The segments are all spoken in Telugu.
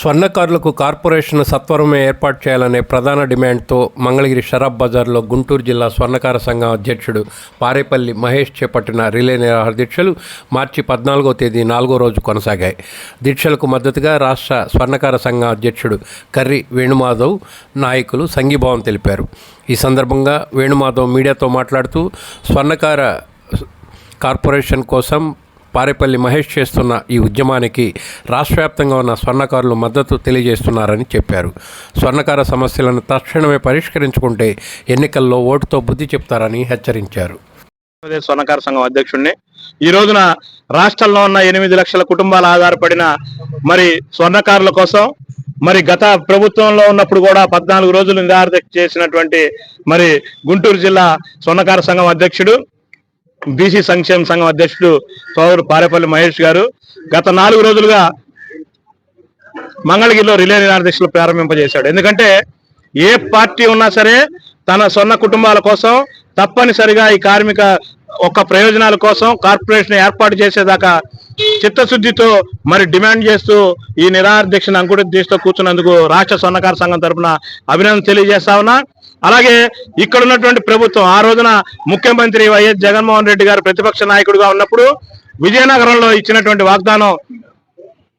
స్వర్ణకారులకు కార్పొరేషన్ సత్వరమే ఏర్పాటు చేయాలనే ప్రధాన డిమాండ్తో మంగళగిరి షరాబ్ బజార్లో గుంటూరు జిల్లా స్వర్ణకార సంఘం అధ్యక్షుడు పారేపల్లి మహేష్ చేపట్టిన రిలే నిరాహార దీక్షలు మార్చి పద్నాలుగో తేదీ నాలుగో రోజు కొనసాగాయి. దీక్షలకు మద్దతుగా రాష్ట్ర స్వర్ణకార సంఘం అధ్యక్షుడు కర్రి వేణుమాధవ్ నాయకులు సంఘీభావం తెలిపారు. ఈ సందర్భంగా వేణుమాధవ్ మీడియాతో మాట్లాడుతూ స్వర్ణకార కార్పొరేషన్ కోసం పారేపల్లి మహేష్ చేస్తున్న ఈ ఉద్యమానికి రాష్ట్ర వ్యాప్తంగా ఉన్న స్వర్ణకారులు మద్దతు తెలియజేస్తున్నారని చెప్పారు. స్వర్ణకార సమస్యలను తక్షణమే పరిష్కరించుకుంటే ఎన్నికల్లో ఓటుతో బుద్ధి చెప్తారని హెచ్చరించారు. స్వర్ణకార సంఘం అధ్యక్షుడిని ఈ రోజున రాష్ట్రంలో ఉన్న ఎనిమిది లక్షల కుటుంబాలు ఆధారపడిన మరి స్వర్ణకారుల కోసం మరి గత ప్రభుత్వంలో ఉన్నప్పుడు కూడా పద్నాలుగు రోజులు నిరాహార చేసినటువంటి మరి గుంటూరు జిల్లా స్వర్ణకార సంఘం అధ్యక్షుడు బీసీ సంక్షేమ సంఘం అధ్యక్షుడు సోదరు పారేపల్లి మహేష్ గారు గత నాలుగు రోజులుగా మంగళగిరిలో రిలే నిరాధ్యక్షులు ప్రారంభింపజేశాడు. ఎందుకంటే ఏ పార్టీ ఉన్నా సరే తన సొన్న కుటుంబాల కోసం తప్పనిసరిగా ఈ కార్మిక ఒక ప్రయోజనాల కోసం కార్పొరేషన్ ఏర్పాటు చేసేదాకా చిత్తశుద్ధితో మరి డిమాండ్ చేస్తూ ఈ నిరాహార దీక్షను అంకుట దీక్షతో కూర్చున్నందుకు రాష్ట్ర స్వర్ణకార సంఘం తరఫున అభినందన తెలియజేస్తా ఉన్నా. అలాగే ఇక్కడ ఉన్నటువంటి ప్రభుత్వం ఆ రోజున ముఖ్యమంత్రి వైఎస్ జగన్మోహన్ రెడ్డి గారు ప్రతిపక్ష నాయకుడిగా ఉన్నప్పుడు విజయనగరంలో ఇచ్చినటువంటి వాగ్దానం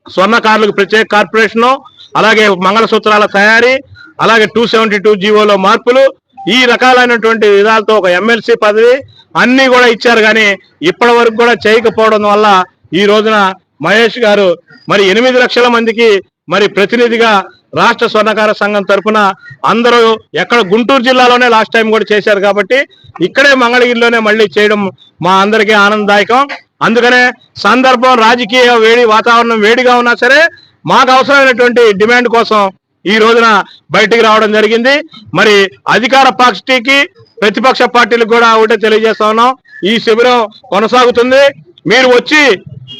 స్వర్ణకారులకు ప్రత్యేక కార్పొరేషను అలాగే మంగళసూత్రాల తయారీ అలాగే టూ సెవెంటీ టూ జీవోలో మార్పులు ఈ రకాలైనటువంటి విధాలతో ఒక ఎమ్మెల్సీ పదవి అన్ని కూడా ఇచ్చారు కానీ ఇప్పటి వరకు కూడా చేయకపోవడం వల్ల ఈ రోజున మహేష్ గారు మరి ఎనిమిది లక్షల మందికి మరి ప్రతినిధిగా రాష్ట్ర స్వర్ణకార సంఘం తరఫున అందరూ ఎక్కడ గుంటూరు జిల్లాలోనే లాస్ట్ టైం కూడా చేశారు కాబట్టి ఇక్కడే మంగళగిరిలోనే మళ్ళీ చేయడం మా అందరికీ ఆనందదాయకం. అందుకనే సందర్భం రాజకీయ వేడి వాతావరణం వేడిగా ఉన్నా సరే మాకు అవసరమైనటువంటి డిమాండ్ కోసం ఈ రోజున బయటికి రావడం జరిగింది. మరి అధికార పార్టీకి ప్రతిపక్ష పార్టీలకు కూడా ఒకటే తెలియజేస్తా ఉన్నాం. ఈ శిబిరం కొనసాగుతుంది. మీరు వచ్చి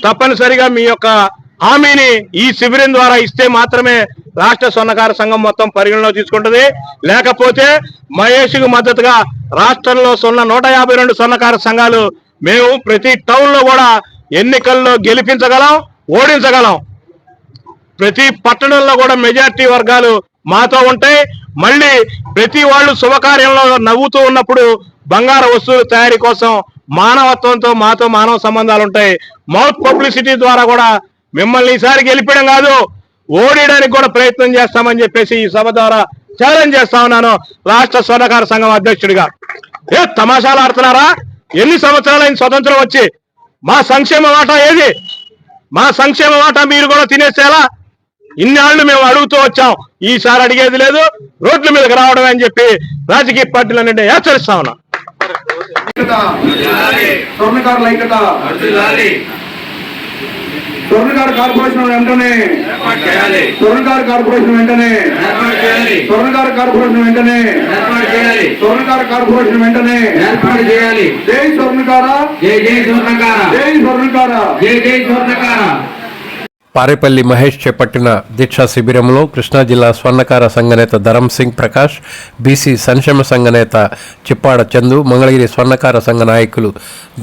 తప్పనిసరిగా మీ యొక్క హామీని ఈ శిబిరం ద్వారా ఇస్తే మాత్రమే రాష్ట్ర స్వర్ణకార సంఘం మొత్తం పరిగణలో తీసుకుంటుంది. లేకపోతే మహేష్కు మద్దతుగా రాష్ట్రంలో సున్న నూట యాభై రెండు స్వర్ణకార సంఘాలు మేము ప్రతి టౌన్లో కూడా ఎన్నికల్లో గెలిపించగలం ఓడించగలం. ప్రతి పట్టణంలో కూడా మెజార్టీ వర్గాలు మాతో ఉంటాయి. మళ్ళీ ప్రతి వాళ్ళు శుభకార్యంలో నవ్వుతూ ఉన్నప్పుడు బంగారు వస్తువుల తయారీ కోసం మానవత్వంతో మాతో మానవ సంబంధాలు ఉంటాయి. మౌత్ పబ్లిసిటీ ద్వారా కూడా మిమ్మల్ని ఈసారి గెలిపడం కాదు ఓడియడానికి కూడా ప్రయత్నం చేస్తామని చెప్పేసి ఈ సభ ద్వారా ఛాలెంజ్ చేస్తా ఉన్నాను. రాష్ట్ర స్వర్ణకార సంఘం అధ్యక్షుడిగా. ఏ తమాషాలు ఆడుతున్నారా? ఎన్ని సంవత్సరాలైన స్వతంత్రం వచ్చి? మా సంక్షేమ వాటా ఏది? మా సంక్షేమ వాటా మీరు కూడా తినేసేలా? ఇన్నాళ్ళు మేము అడుగుతూ వచ్చాం ఈసారి అడిగేది లేదు రోడ్ల మీదకి రావడం అని చెప్పి రాజకీయ పార్టీలన్నింటినీ హెచ్చరిస్తా ఉన్నా. స్వర్ణకార కార్పొరేషన్ వెంటనే. స్వర్ణకార కార్పొరేషన్ వెంటనే. స్వర్ణకార కార్పొరేషన్ వెంటనే. స్వర్ణకార కార్పొరేషన్ వెంటనే. ఏర్పాటు చేయాలి జై స్వర్ణకార. జై జై స్వర్ణకార. జై స్వర్ణకార. జై జై స్వర్ణకార. పారేపల్లి మహేష్ చేపట్టిన దీక్షా శిబిరంలో కృష్ణా జిల్లా స్వర్ణకార సంఘనేత ధరం సింగ్ ప్రకాష్ బీసీ సంక్షేమ సంఘనేత చిప్పాడ చందు మంగళగిరి స్వర్ణకార సంఘ నాయకులు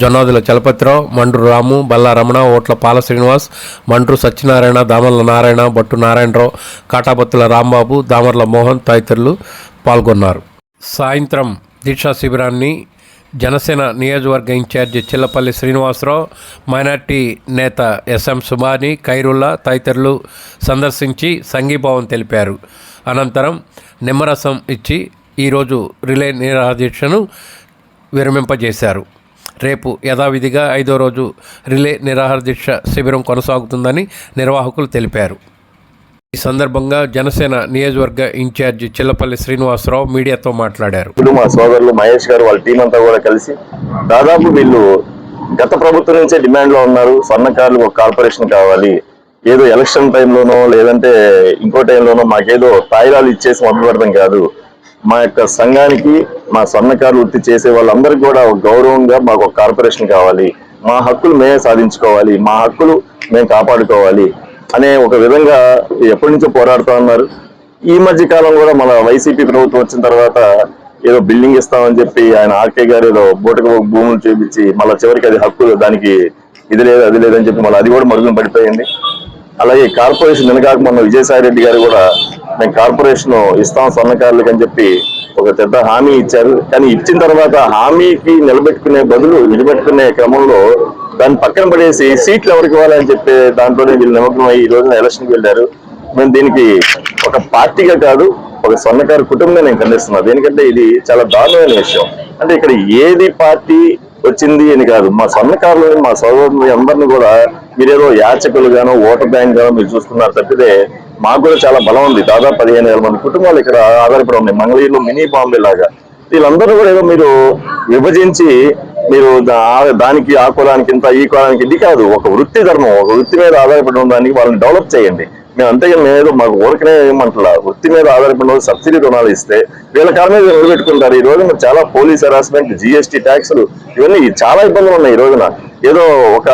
జొన్నాదుల చలపతిరావు మండ్రు రాము బల్లారమణ ఓట్ల పాల శ్రీనివాస్ మండ్రు సత్యనారాయణ దామర్ల నారాయణ బొట్టు నారాయణరావు కాటాబత్తుల రాంబాబు దామర్ల మోహన్ తదితరులు పాల్గొన్నారు. సాయంత్రం దీక్షా శిబిరాన్ని జనసేన నియోజకవర్గ ఇన్ఛార్జి చిల్లపల్లి శ్రీనివాసరావు మైనార్టీ నేత ఎస్ఎం సుబాని ఖైరుల్లా తదితరులు సందర్శించి సంఘీభావం తెలిపారు. అనంతరం నిమ్మరసం ఇచ్చి ఈరోజు రిలే నిరాదీక్షను విరమింపజేశారు. రేపు యథావిధిగా ఐదో రోజు రిలే నిరాహార దీక్ష శిబిరం కొనసాగుతుందని నిర్వాహకులు తెలిపారు. ఈ సందర్భంగా జనసేన నియోజకవర్గ ఇన్ఛార్జ్ చిల్లపల్లి శ్రీనివాసరావు మీడియాతో మాట్లాడారు. ఇప్పుడు మా సోదరులు మహేష్ గారు వాళ్ళ టీం అంతా కూడా కలిసి దాదాపు వీళ్ళు గత ప్రభుత్వం నుంచే డిమాండ్లో ఉన్నారు. స్వర్ణకారులు ఒక కార్పొరేషన్ కావాలి. ఏదో ఎలక్షన్ టైంలోనో లేదంటే ఇంకో టైంలోనో మాకేదో తాయిలాలు ఇచ్చేసి మొదలుపెడతాం కాదు. మా యొక్క సంఘానికి మా స్వర్ణకారులు వృత్తి చేసే వాళ్ళందరికీ కూడా ఒక గౌరవంగా మాకు ఒక కార్పొరేషన్ కావాలి. మా హక్కులు మేమే సాధించుకోవాలి. మా హక్కులు మేము కాపాడుకోవాలి. అనే ఒక విధంగా ఎప్పటి నుంచో పోరాడుతూ ఉన్నారు. ఈ మధ్య కాలం కూడా మన వైసీపీ ప్రభుత్వం వచ్చిన తర్వాత ఏదో బిల్డింగ్ ఇస్తామని చెప్పి ఆయన ఆర్కే గారు ఏదో బోటకు భూములు చూపించి మళ్ళీ చివరికి అది హక్కు దానికి ఇది లేదు అది లేదని చెప్పి మళ్ళీ అది కూడా మరుగున పడిపోయింది. అలాగే కార్పొరేషన్ వెనకాక మొన్న విజయసాయి రెడ్డి గారు కూడా మేము కార్పొరేషన్ ఇస్తాం స్వర్ణకారులకు అని చెప్పి ఒక పెద్ద హామీ ఇచ్చారు. కానీ ఇచ్చిన తర్వాత హామీకి నిలబెట్టుకునే బదులు నిలబెట్టుకునే క్రమంలో దాన్ని పక్కన పడేసి సీట్లు ఎవరికి ఇవ్వాలని చెప్పే దాంట్లోనే వీళ్ళు నిమగ్నం అయ్యి ఈ రోజున ఎలక్షన్కి వెళ్ళారు. మేము దీనికి ఒక పార్టీగా కాదు ఒక స్వర్ణకారు కుటుంబంగా నేను ఖండిస్తున్నాను ఎందుకంటే ఇది చాలా దారుణమైన విషయం. అంటే ఇక్కడ ఏది పార్టీ వచ్చింది అని కాదు మా స్వర్ణకారులు మా సోదరులు అందరిని కూడా మీరేదో యాచకులుగానో ఓటర్ బ్యాంక్ గానో మీరు చూస్తున్నారు తప్పితే మాకు కూడా చాలా బలం ఉంది. దాదాపు పదిహేను వేల మంది కుటుంబాలు ఇక్కడ ఆధారపడి ఉన్నాయి. మంగళగిరిలో మినీ బాంబే లాగా వీళ్ళందరూ కూడా ఏదో మీరు విభజించి మీరు దానికి ఆ కులానికి ఇంత ఈ కులానికి ఇది కాదు. ఒక వృత్తి ధర్మం ఒక వృత్తి మీద ఆధారపడి ఉండడానికి వాళ్ళని డెవలప్ చేయండి. మేము అంతేగా మేము మాకు ఊరికనే ఏమంటలా. వృత్తి మీద ఆధారపడిన వాళ్ళు సబ్సిడీ రుణాలు ఇస్తే వీళ్ళ కారణమే మీద నిలబెట్టుకుంటారు. ఈ రోజున చాలా పోలీస్ హెరాస్మెంట్ జిఎస్టీ ట్యాక్సులు ఇవన్నీ చాలా ఇబ్బందులు ఉన్నాయి ఈ రోజున. ఏదో ఒక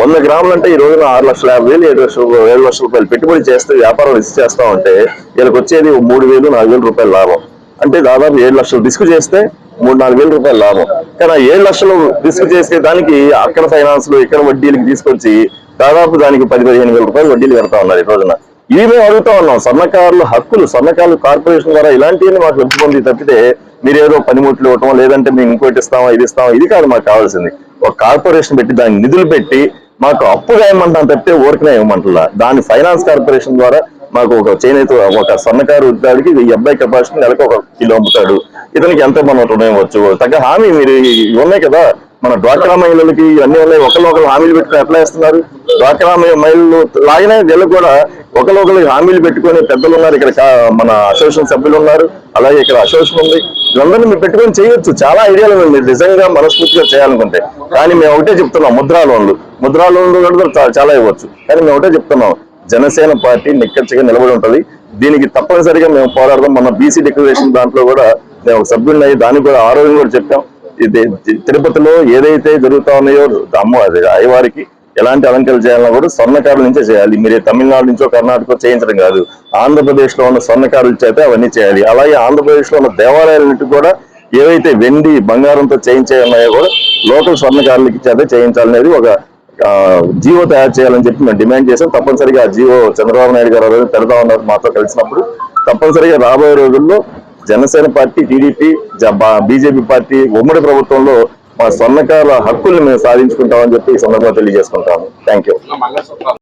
వంద గ్రాములు అంటే ఈ రోజున ఆరు లక్షల యాభై వేలు ఏడు లక్షలు ఏడు లక్షల రూపాయలు పెట్టుబడి చేస్తే వ్యాపారం రిస్క్ చేస్తా ఉంటే వీళ్ళకి వచ్చేది మూడు వేలు నాలుగు వేల రూపాయలు లాభం. అంటే దాదాపు ఏడు లక్షలు రిస్క్ చేస్తే మూడు నాలుగు వేల రూపాయలు లాభం. కానీ ఆ ఏడు లక్షలు రిస్క్ చేసే దానికి అక్కడ ఫైనాన్స్లో ఇక్కడ వడ్డీలకి తీసుకొచ్చి దాదాపు దానికి పది పదిహేను వేల రూపాయలు వడ్డీలు కడతా ఉన్నారు ఈ రోజున. ఇవి మేము అడుగుతా ఉన్నాం స్వర్ణకారులు హక్కులు స్వర్ణకారులు కార్పొరేషన్ ద్వారా ఇలాంటివన్నీ మాకు పెంచుకుంది తప్పితే మీరేదో పనిముట్లు ఇవ్వటం లేదంటే మేము ఇంకోటి ఇస్తామా ఇది ఇస్తామా ఇది కాదు మాకు కావాల్సింది. ఒక కార్పొరేషన్ పెట్టి దానికి నిధులు పెట్టి మాకు అప్పుగా ఇవ్వమంటాం తప్పితే ఓరికనే ఇవ్వమంటున్నా దాని ఫైనాన్స్ కార్పొరేషన్ ద్వారా మాకు ఒక చేనేత ఒక సన్నకారు దానికి ఈ అబ్బాయి కెపాసిటీ నెలకు ఒక కిలో అమ్ముతాడు. ఇతనికి ఎంత మనం రుణం ఇవ్వచ్చు తగ్గ హామీ మీరు ఇవి ఉన్నాయి కదా. మన డ్వాక్రా మహిళలకి ఇవన్నీ ఉన్నాయి. ఒకళ్ళు ఒకరు హామీలు పెట్టుకుని ఎట్లా ఇస్తున్నారు డ్వాక్రా మహిళలు లాగిన వీళ్ళకి కూడా ఒకరు ఒకరు హామీలు పెట్టుకుని పెద్దలు ఉన్నారు. ఇక్కడ మన అసోసియేషన్ సభ్యులు ఉన్నారు. అలాగే ఇక్కడ అసోసియేషన్ ఉంది. వీళ్ళందరినీ మీరు పెట్టుకొని చేయొచ్చు. చాలా ఐడియాలు ఉన్నాయి. మీరు నిజంగా మనస్ఫూర్తిగా చేయాలనుకుంటే. కానీ మేము ఒకటే చెప్తున్నాం. ముద్రా లోన్లు. ముద్రా లోన్లు కూడా చాలా ఇవ్వచ్చు. కానీ మేము ఒకటే చెప్తున్నాం. జనసేన పార్టీ నిక్కచ్చిగా నిలబడి ఉంటది. దీనికి తప్పనిసరిగా మేము పోరాడదాం. మన బీసీ డిక్లరేషన్ దాంట్లో కూడా మేము ఒక సభ్యుడిని అయ్యి దానికి కూడా ఆరోగ్యం కూడా చెప్పాం. ఇది తిరుపతిలో ఏదైతే జరుగుతా ఉన్నాయో అమ్మ అది అయ్యవారికి ఎలాంటి అలంకరణ చేయాలన్నా కూడా స్వర్ణకారుల నుంచే చేయాలి. మీరు తమిళనాడు నుంచో కర్ణాటక చేయించడం కాదు. ఆంధ్రప్రదేశ్లో ఉన్న స్వర్ణకారుల చేత అవన్నీ చేయాలి. అలాగే ఆంధ్రప్రదేశ్లో ఉన్న దేవాలయాలన్నిటి కూడా ఏవైతే వెండి బంగారంతో చేయించే ఉన్నాయో కూడా లోకల్ స్వర్ణకారులకి చేత చేయించాలనేది ఒక జీవో తయారు చేయాలని చెప్పి మేము డిమాండ్ చేసాం తప్పనిసరిగా ఆ జీవో చంద్రబాబు నాయుడు గారు పెడతా ఉన్నారు మాతో కలిసినప్పుడు తప్పనిసరిగా రాబోయే రోజుల్లో Janasena party TDP BJP party ఉమ్మడి ప్రభుత్వంలో మా స్వర్ణకాల హక్కుల్ని మేము సాధించుకుంటామని చెప్పి ఈ సందర్భంగా తెలియజేసుకుంటాము. Thank you